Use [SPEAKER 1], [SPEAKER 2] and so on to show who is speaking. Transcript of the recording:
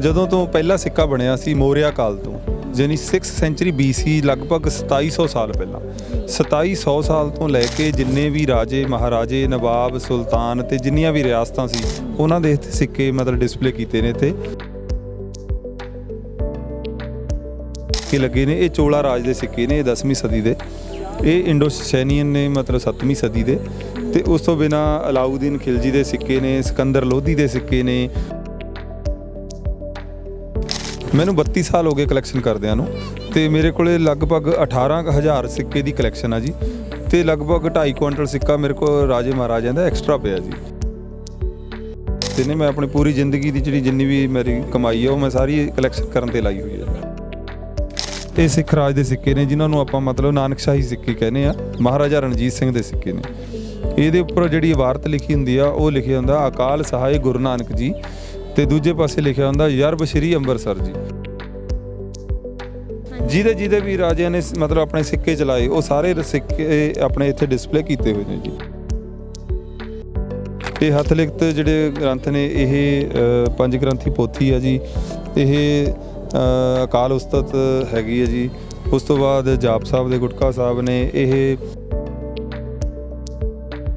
[SPEAKER 1] ਜਦੋਂ ਤੋਂ ਪਹਿਲਾ ਸਿੱਕਾ ਬਣਿਆ ਸੀ ਮੌਰਿਆ ਕਾਲ ਤੋਂ ਯਾਨੀ 6th ਸੈਂਚੁਰੀ BC ਲਗਭਗ 2700 ਸਾਲ ਪਹਿਲਾਂ। 2700 ਸਾਲ ਤੋਂ ਲੈ ਕੇ ਜਿੰਨੇ ਵੀ ਰਾਜੇ, ਮਹਾਰਾਜੇ, ਨਵਾਬ, ਸੁਲਤਾਨ ਤੇ ਜਿੰਨੀਆਂ ਵੀ ਰਿਆਸਤਾਂ ਸੀ, ਉਹਨਾਂ ਦੇ ਇੱਥੇ ਸਿੱਕੇ ਮਤਲਬ ਡਿਸਪਲੇ ਕੀਤੇ ਨੇ ਇੱਥੇ। ਸਿੱਕੇ ਲੱਗੇ ਨੇ, ਇਹ ਚੋਲਾ ਰਾਜ ਦੇ ਸਿੱਕੇ ਨੇ, ਇਹ 10ਵੀਂ ਸਦੀ ਦੇ। ਇਹ ਇੰਡੋ ਸੈਨੀਅਨ ਨੇ ਮਤਲਬ 7ਵੀਂ ਸਦੀ ਦੇ। ਤੇ ਉਸ ਤੋਂ ਬਿਨਾ ਅਲਾਉਦੀਨ ਖਿਲਜੀ ਦੇ ਸਿੱਕੇ ਨੇ, ਸਿਕੰਦਰ ਲੋਧੀ ਦੇ ਸਿੱਕੇ ਨੇ। ਮੈਨੂੰ 32 ਸਾਲ ਹੋ ਗਏ ਕਲੈਕਸ਼ਨ ਕਰਦਿਆਂ ਨੂੰ ਤੇ ਮੇਰੇ ਕੋਲੇ ਲਗਭਗ 18000 ਸਿੱਕੇ ਦੀ ਕਲੈਕਸ਼ਨ ਆ ਜੀ ਤੇ ਲਗਭਗ 2.5 ਕੁਇੰਟਲ ਸਿੱਕਾ ਮੇਰੇ ਕੋਲ ਰਾਜੇ ਮਹਾਰਾਜਿਆਂ ਦਾ ਐਕਸਟਰਾ ਪਿਆ ਜੀ। ਤੇ ਨੇ ਮੈਂ ਆਪਣੀ ਪੂਰੀ ਜ਼ਿੰਦਗੀ ਦੀ ਜਿਹੜੀ ਜਿੰਨੀ ਵੀ ਮੇਰੀ ਕਮਾਈ ਆ, ਉਹ ਮੈਂ ਸਾਰੀ ਕਲੈਕਸ਼ਨ ਕਰਨ ਤੇ ਲਾਈ ਹੋਈ ਹੈ ਇਹ ਸਿੱਖ ਰਾਜ ਦੇ ਸਿੱਕੇ ਨੇ, ਜਿਨ੍ਹਾਂ ਨੂੰ ਆਪਾਂ ਮਤਲਬ ਨਾਨਕਸ਼ਾਹੀ ਸਿੱਕੇ ਕਹਿੰਦੇ ਆ, ਮਹਾਰਾਜਾ ਰਣਜੀਤ ਸਿੰਘ ਦੇ ਸਿੱਕੇ ਨੇ। ਇਹਦੇ ਉੱਪਰ ਜਿਹੜੀ ਇਬਾਰਤ ਲਿਖੀ ਹੁੰਦੀ ਆ, ਉਹ ਲਿਖਿਆ ਹੁੰਦਾ, ਅਕਾਲ ਸਹਾਇ ਗੁਰੂ ਨਾਨਕ ਜੀ। ਤੇ ਦੂਜੇ ਪਾਸੇ ਲਿਖਿਆ ਹੁੰਦਾ ਯਰਬ ਸ਼੍ਰੀ ਅੰਮ੍ਰਿਤਸਰ ਜੀ। ਜਿਹਦੇ ਜਿਹਦੇ ਵੀ ਰਾਜਿਆਂ ਨੇ ਮਤਲਬ ਆਪਣੇ ਸਿੱਕੇ ਚਲਾਏ ਉਹ ਸਾਰੇ ਸਿੱਕੇ ਆਪਣੇ ਇੱਥੇ ਡਿਸਪਲੇ ਕੀਤੇ ਹੋਏ ਨੇ ਜੀ। ਇਹ ਹੱਥ ਲਿਖਤ ਜਿਹੜੇ ਗ੍ਰੰਥ ਨੇ ਇਹ ਪੰਜ ਗ੍ਰੰਥੀ ਪੋਥੀ ਆ ਜੀ। ਇਹ ਅਕਾਲ ਉਸਤਤ ਹੈਗੀ ਹੈ ਜੀ। ਉਸ ਤੋਂ ਬਾਅਦ ਜਾਪ ਸਾਹਿਬ ਦੇ ਗੁਟਕਾ ਸਾਹਿਬ ਨੇ ਇਹ